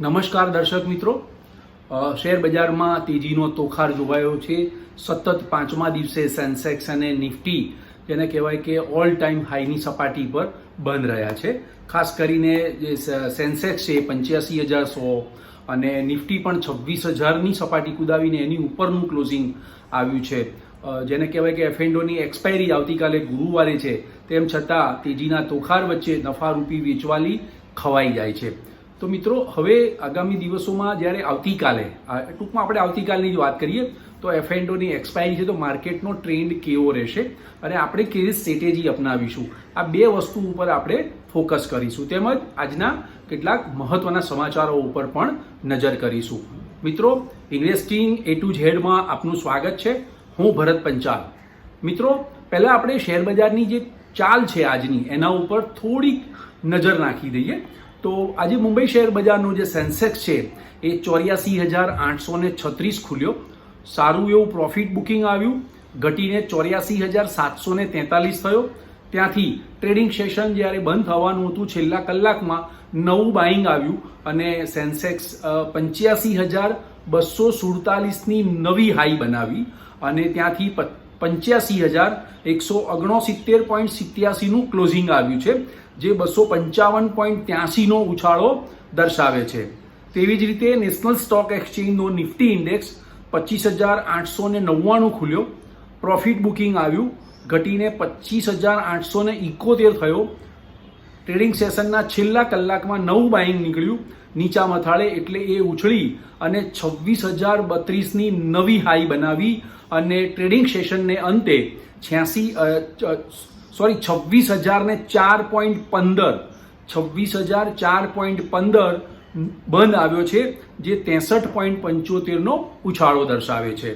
નમસ્કાર દર્શક મિત્રો. શેર બજારમાં તેજીનો તોખાર જોવાયો છે. સતત પાંચમા દિવસે સેન્સેક્સ અને નિફ્ટી જેને કહેવાય કે ઓલ ટાઈમ હાઈની સપાટી પર બંધ રહ્યા છે. ખાસ કરીને જે સેન્સેક્સ છે પંચ્યાસી હજાર સો અને નિફ્ટી પણ છવ્વીસ હજારની સપાટી કુદાવીને એની ઉપરનું ક્લોઝિંગ આવ્યું છે. જેને કહેવાય કે એફએન્ડોની એક્સપાયરી આવતીકાલે ગુરુવારે છે. તેમ છતાં તેજીના તોખાર વચ્ચે નફારૂપી વેચવાલી ખવાઈ જાય છે. તો મિત્રો, હવે આગામી દિવસોમાં જ્યારે આવતીકાલે ટૂંકમાં આપણે આવતીકાલની જ વાત કરીએ, તો એફએન્ડોની એક્સપાયરી છે, તો માર્કેટનો ટ્રેન્ડ કેવો રહેશે અને આપણે કેવી સ્ટ્રેટેજી અપનાવીશું? આ બે વસ્તુ ઉપર આપણે ફોકસ કરીશું. તેમજ આજના કેટલાક મહત્વના સમાચારો ઉપર પણ નજર કરીશું. મિત્રો ઇન્વેસ્ટિંગ એ ટુ ઝેડમાં આપનું સ્વાગત છે. હું ભરત પંચાલ. મિત્રો, પહેલાં આપણે શેર બજારની જે ચાલ છે આજની, એના ઉપર થોડીક નજર નાખી દઈએ. તો આજે મુંબઈ શેર બજારનું જે સેન્સેક્સ છે, એ ચોર્યાસી હજાર આઠસો ને છત્રીસ ખુલ્યો. સારું એવું પ્રોફિટ બુકિંગ આવ્યું. ઘટીને ચોર્યાસી હજાર સાતસો ને તેતાલીસ થયો. ત્યાંથી ટ્રેડિંગ સેશન જ્યારે બંધ થવાનું હતું, છેલ્લા કલાકમાં નવું બાઇંગ આવ્યું અને સેન્સેક્સ પંચ્યાસી હજાર બસો સુડતાલીસની નવી હાઈ બનાવી અને ત્યાંથી પંચ્યાસી હજાર એકસો ઓગણસિત્તેર પોઈન્ટ સિત્યાસીનું ક્લોઝિંગ આવ્યું છે, જે બસો પંચાવન પોઈન્ટ ત્યાસીનો ઉછાળો દર્શાવે છે. તેવી જ રીતે નેશનલ સ્ટોક એક્સચેન્જનો નિફ્ટી ઇન્ડેક્સ પચીસ હજાર આઠસો ને નવ્વાણું ખુલ્યો. પ્રોફિટ બુકિંગ આવ્યું, ઘટીને પચીસ હજાર આઠસો ને ઇકોતેર થયો. ટ્રેડિંગ સેશનના છેલ્લા કલાકમાં નવું બાઇંગ નીકળ્યું. નીચા મથાળે એટલે એ ઉછળી અને છવ્વીસ હજાર બત્રીસની નવી હાઈ બનાવી અને ટ્રેડિંગ સેશનને અંતે છ્યાસી સોરી, છવ્વીસ હજારને ચાર પોઈન્ટ પંદર, છવ્વીસ હજાર ચાર પોઈન્ટ પંદર બંધ આવ્યો છે, જે ત્રેસઠ પોઈન્ટ પંચોતેરનો ઉછાળો દર્શાવે છે.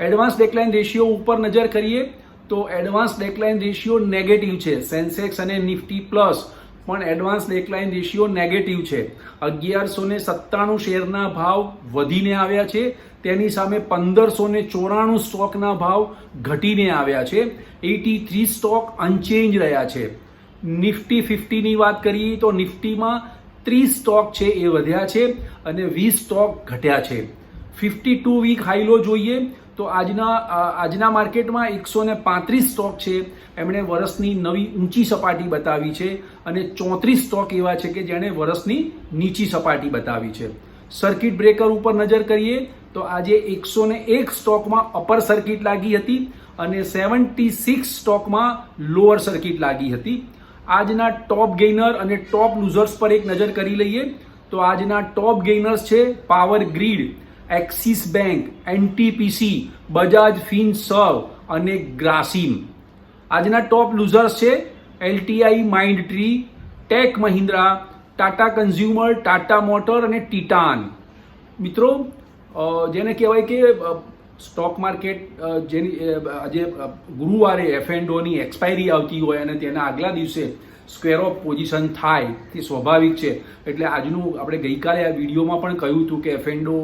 એડવાન્સ ડેકલાઇન રેશિયો ઉપર નજર કરીએ તો એડવાન્સ ડેકલાઇન રેશિયો નેગેટિવ છે. સેન્સેક્સ અને નિફ્ટી પ્લસ પણ એડવાન્સ ડેક્લાઇન રેશિયો નેગેટિવ છે. અગિયારસો ને સત્તાણું શેરના ભાવ વધીને આવ્યા છે. તેની સામે પંદરસો ને ચોરાણું સ્ટોકના ભાવ ઘટીને આવ્યા છે. એટી થ્રી સ્ટોક અનચેન્જ રહ્યા છે. નિફ્ટી ફિફ્ટીની વાત કરીએ તો નિફ્ટીમાં ત્રીસ સ્ટોક છે એ વધ્યા છે અને વીસ સ્ટોક ઘટ્યા છે. ફિફ્ટી ટુ વીક હાઈલો જોઈએ. તો આજના આજના માર્કેટમાં એકસો ને પાંત્રીસ સ્ટોક છે. એમણે વર્ષની નવી ઊંચી સપાટી બતાવી છે અને ચોત્રીસ સ્ટોક એવા છે કે જેણે વર્ષની નીચી સપાટી બતાવી છે. સર્કિટ બ્રેકર ઉપર નજર કરીએ તો આજે એકસો ને એક સ્ટોકમાં અપર સર્કિટ લાગી હતી અને સેવન્ટી સિક્સ સ્ટોકમાં લોઅર સર્કિટ લાગી હતી. આજના ટોપ ગેઇનર અને ટોપ લૂઝર્સ પર એક નજર કરી લઈએ તો આજના ટોપ ગેઇનર્સ છે Power Grid. Axis Bank, NTPC, Bajaj Finserv અને ગ્રાસિમ. આજના ટોપ લૂઝર્સ છે LTI Mindtree, Tech Mahindra, Tata Consumer, Tata Motor અને ટીટાન. મિત્રો જેને કહેવાય કે સ્ટોક માર્કેટ જેની આજે ગુરુવારે ગુરુવારે એફએન્ડોની એક્સપાયરી આવતી હોય અને તેના આગલા દિવસે સ્ક્વેર ઓફ પોઝિશન થાય તે સ્વાભાવિક છે. એટલે આજનું આપણે ગઈકાલે આ વિડીયોમાં પણ કહ્યું હતું કે એફએન્ડો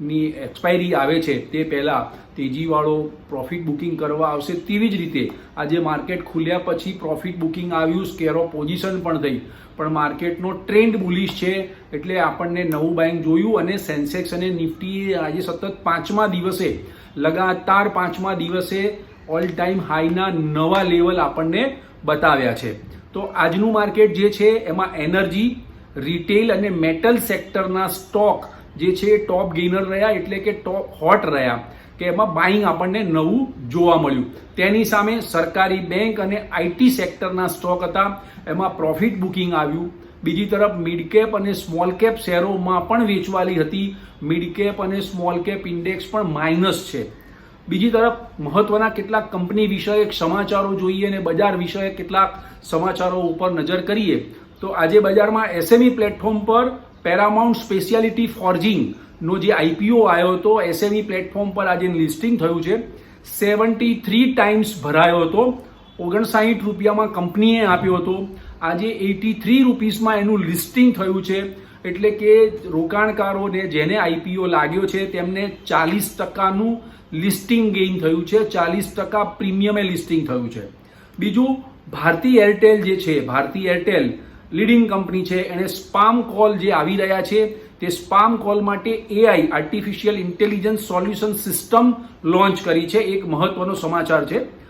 ની એક્સપાયરી આવે છે, તે પહેલાં તેજીવાળો પ્રોફિટ બુકિંગ કરવા આવશે તેવી જ રીતે આજે માર્કેટ ખુલ્યા પછી પ્રોફિટ બુકિંગ આવ્યું સ્કેરો પોઝિશન પણ થઈ. પણ માર્કેટનો ટ્રેન્ડ બુલિશ છે, એટલે આપણને નવું બાઇંગ જોયું અને સેન્સેક્સ અને નિફ્ટી આજે સતત પાંચમા દિવસે, લગાતાર પાંચમા દિવસે ઓલ ટાઈમ હાઈના નવા લેવલ આપણને બતાવ્યા છે. તો આજનું માર્કેટ જે છે, એમાં એનર્જી રિટેલ અને મેટલ સેક્ટરના સ્ટોક જે છે ટોપ ગેઇનર રહ્યા એટલે કે ટોપ હોટ રહ્યા, કે એમાં બાઇંગ આપણને નવું જોવા મળ્યું. તેની સામે સરકારી બેંક અને આઈટી સેક્ટરના સ્ટોક હતા, એમાં પ્રોફિટ બુકિંગ આવ્યું. બીજી તરફ મિડ કેપ અને સ્મોલ કેપ શેરોમાં પણ વેચવાલી હતી. મિડકેપ અને સ્મોલ કેપ ઇન્ડેક્સ પણ માઇનસ છે. બીજી તરફ મહત્વના કેટલાક કંપની વિષયક સમાચારો જોઈએ અને બજાર વિષયક કેટલાક સમાચારો ઉપર નજર કરીએ, તો આજે બજારમાં એસએમઈ પ્લેટફોર્મ પર પેરામાઉન્ટ સ્પેશિયાલિટી ફોર્જિંગ નો જે આઈપીઓ આવ્યો હતો એસએમઈ પ્લેટફોર્મ પર આજે લિસ્ટિંગ થયું છે. સેવન્ટી થ્રી ટાઈમ્સ ભરાયો હતો. ઓગણસાઠ રૂપિયામાં કંપનીએ આપ્યો હતો. આજે એટી થ્રી રૂપીસમાં એનું લિસ્ટિંગ થયું છે. એટલે કે રોકાણકારોને જેને આઈપીઓ લાગ્યો છે, તેમને ચાલીસ ટકાનું લિસ્ટિંગ ગેઇન થયું છે. ચાલીસ ટકા પ્રીમિયમે લિસ્ટિંગ થયું છે. બીજું, ભારતી એરટેલ જે છે, ભારતી એરટેલ લીડિંગ કંપની છે. એણે સ્પામ કોલ જે આવી રહ્યા છે, તે સ્પામ કોલ માટે AI artificial intelligence solution system launch કરી છે. એક મહત્વનો સમાચાર છે.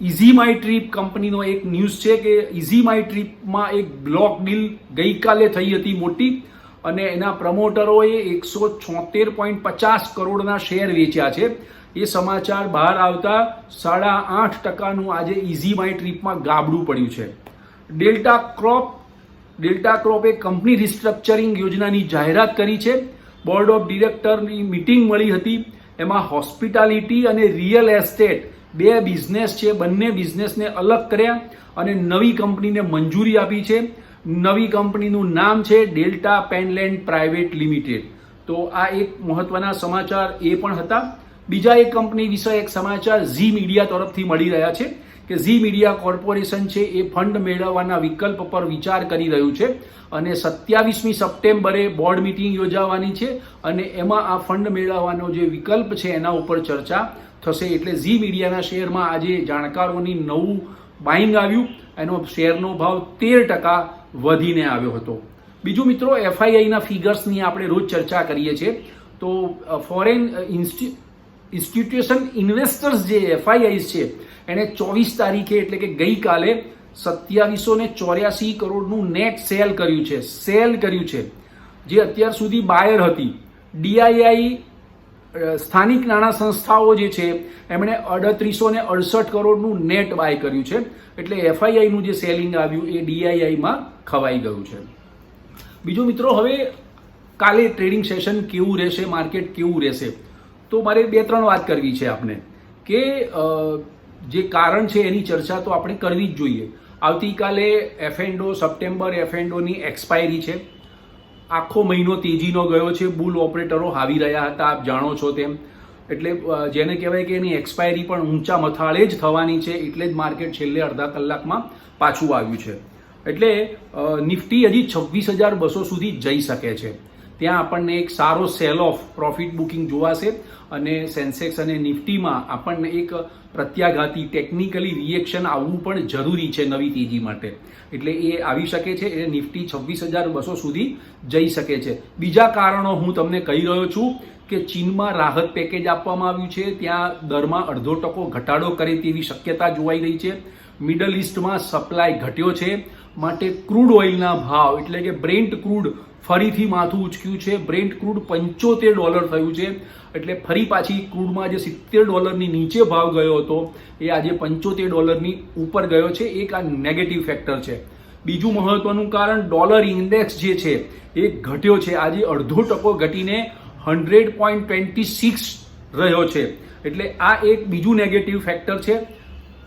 ઇઝી માય ટ્રીપ કંપનીનો એક ન્યૂઝ છે કે ઇઝી માય ટ્રીપમાં એક બ્લોક ડીલ ગઈકાલે થઈ હતી મોટી અને એના પ્રમોટરોએ એકસો છોતેર પોઈન્ટ પચાસ કરોડના શેર વેચ્યા છે. એ સમાચાર બહાર આવતા સાડા આઠ ટકાનું આજે ઇઝી માય ટ્રીપમાં ગાબડું પડ્યું છે. ડેલ્ટા ક્રોપ ડેલ્ટા ક્રોપે કંપની રિસ્ટ્રક્ચરિંગ યોજનાની જાહેરાત કરી છે. બોર્ડ ઓફ ડિરેક્ટરની મિટિંગ મળી હતી. એમાં હોસ્પિટાલિટી અને રિયલ એસ્ટેટ બે બિઝનેસ છે. બંને બિઝનેસને અલગ કર્યા અને નવી કંપનીને મંજૂરી આપી છે. નવી કંપનીનું નામ છે ડેલ્ટા પેનલેન્ડ પ્રાઇવેટ લિમિટેડ. તો આ એક મહત્વના સમાચાર એ પણ હતા. બીજા એક કંપની વિશે એક સમાચાર ઝી મીડિયા તરફથી મળી રહ્યા છે. કે ઝી મીડિયા કોર્પોરેશન છે એ ફંડ મેળવવાના વિકલ્પ પર વિચાર કરી રહ્યું છે અને સત્યાવીસમી સપ્ટેમ્બરે બોર્ડ મિટિંગ યોજાવાની છે અને એમાં આ ફંડ મેળવવાનો જે વિકલ્પ છે એના ઉપર ચર્ચા થશે એટલે ઝી મીડિયાના શેરમાં આજે જાણકારોની નવું બાઇંગ આવ્યું. એનો શેરનો ભાવ તેર ટકા વધીને આવ્યો હતો. બીજું મિત્રો, એફઆઈઆઈના ફિગર્સની આપણે રોજ ચર્ચા કરીએ છીએ. તો ફોરેન ઇન્સ્ટિટ્યુશન ઇન્વેસ્ટર્સ જે એફઆઈઆઈ છે એણે ચોવીસ તારીખે, એટલે કે ગઈકાલે સત્યાવીસો ને ચોર્યાસી કરોડનું નેટ સેલ કર્યું છે. સેલ કર્યું છે. જે અત્યાર સુધી બાયર હતી. ડીઆઈઆઈ સ્થાનિક નાણાં સંસ્થાઓ જે છે, એમણે અડત્રીસો ને અડસઠ કરોડનું નેટ બાય કર્યું છે. એટલે એફઆઈઆઈનું જે સેલિંગ આવ્યું, એ ડીઆઈઆઈમાં ખવાઈ ગયું છે. બીજો મિત્રો, હવે કાલે ટ્રેડિંગ સેશન કેવું રહેશે, માર્કેટ કેવું રહેશે? તો મારે બે ત્રણ વાત કરવી છે આપને. કે જે કારણ છે એની ચર્ચા તો આપણે કરવી જ જોઈએ. આવતીકાલે એફએન્ડો સપ્ટેમ્બર એફએન્ડોની એક્સપાયરી છે. આખો મહિનો તેજીનો ગયો છે. બુલ ઓપરેટરો હાવી રહ્યા હતા, આપ જાણો છો તેમ. એટલે જેને કહેવાય કે એની એક્સપાયરી પણ ઊંચા મથાળે જ થવાની છે, એટલે જ માર્કેટ છેલ્લે અડધા કલાકમાં પાછું આવ્યું છે. એટલે નિફ્ટી હજી છવ્વીસ હજાર બસો સુધી જઈ શકે છે. ત્યાં આપણને એક સારો સેલ ઓફ પ્રોફિટ બુકિંગ જોવાશે અને સેન્સેક્સ અને નિફ્ટીમાં આપણને એક પ્રત્યાઘાતી ટેકનિકલી રિએક્શન આવવું પણ જરૂરી છે નવી તેજી માટે. એટલે એ આવી શકે છે એ નિફ્ટી છવ્વીસ હજાર બસો સુધી જઈ શકે છે. બીજા કારણો હું તમને કહી રહ્યો છું કે ચીનમાં રાહત પેકેજ આપવામાં આવ્યું છે. ત્યાં દરમાં અડધો ટકો ઘટાડો કરે તેવી શક્યતા જોવાઈ રહી છે. મિડલ ઇસ્ટમાં સપ્લાય ઘટ્યો છે. માટે ક્રૂડ ઓઇલના ભાવ એટલે કે બ્રેન્ટ ક્રૂડ ફરીથી માથું ઉચક્યું છે. બ્રેન્ટ ક્રૂડ પંચોતેર ડોલર થયું છે. એટલે ફરી પાછી ક્રૂડમાં જે સિત્તેર ડોલરની નીચે ભાવ ગયો હતો, એ આજે પંચોતેર ડોલરની ઉપર ગયો છે. એક આ નેગેટિવ ફેક્ટર છે. બીજું મહત્વનું કારણ ડોલર ઇન્ડેક્સ જે છે, એ ઘટ્યો છે. આજે અડધો ટકો ઘટીને હંડ્રેડ પોઈન્ટ ટ્વેન્ટી સિક્સ રહ્યો છે. એટલે આ એક બીજું નેગેટિવ ફેક્ટર છે.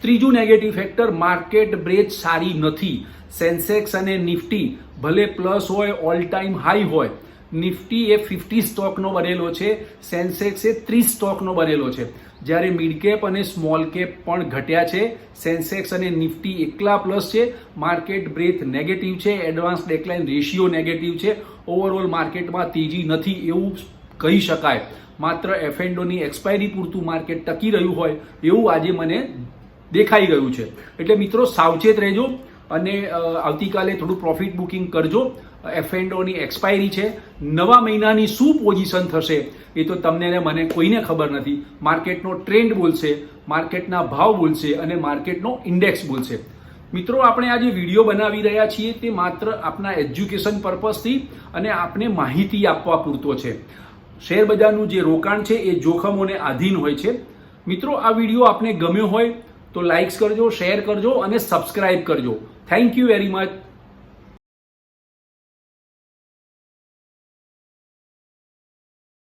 ત્રીજું નેગેટિવ ફેક્ટર માર્કેટ બ્રેચ સારી નથી. સેન્સેક્સ અને નિફ્ટી ભલે પ્લસ હોય ઓલ ટાઈમ હાઈ હોય. નિફ્ટી એ ફિફ્ટી સ્ટોકનો બનેલો છે સેન્સેક્સ એ ત્રીસ સ્ટોકનો બનેલો છે. જ્યારે મિડ કેપ અને સ્મોલ કેપ પણ ઘટ્યા છે સેન્સેક્સ અને નિફ્ટી એકલા પ્લસ છે માર્કેટ બ્રેથ નેગેટિવ છે એડવાન્સ ડેકલાઇન રેશિયો નેગેટિવ છે. ઓવરઓલ માર્કેટમાં તેજી નથી એવું કહી શકાય. માત્ર એફએન્ડોની એક્સપાયરી પૂરતું માર્કેટ ટકી રહ્યું હોય એવું આજે મને દેખાઈ ગયું છે. એટલે મિત્રો, સાવચેત રહેજો અને આવતીકાલે થોડું પ્રોફિટ બુકિંગ કરજો. એફએન્ડોની એક્સપાયરી છે. નવા મહિનાની શું પોઝિશન થશે એ તો તમને મને કોઈને ખબર નથી. માર્કેટનો ટ્રેન્ડ બોલશે માર્કેટના ભાવ બોલશે અને માર્કેટનો ઇન્ડેક્સ બોલશે. મિત્રો, આપણે આ જે વીડિયો બનાવી રહ્યા છીએ તે માત્ર આપના એજ્યુકેશન પર્પઝથી અને આપને માહિતી આપવા પૂરતો છે. શેર બજારનું જે રોકાણ છે એ જોખમોને આધીન હોય છે. મિત્રો, આ વીડિયો આપને ગમ્યો હોય તો લાઇક્સ કરજો શેર કરજો અને સબસ્ક્રાઇબ કરજો. Thank you very much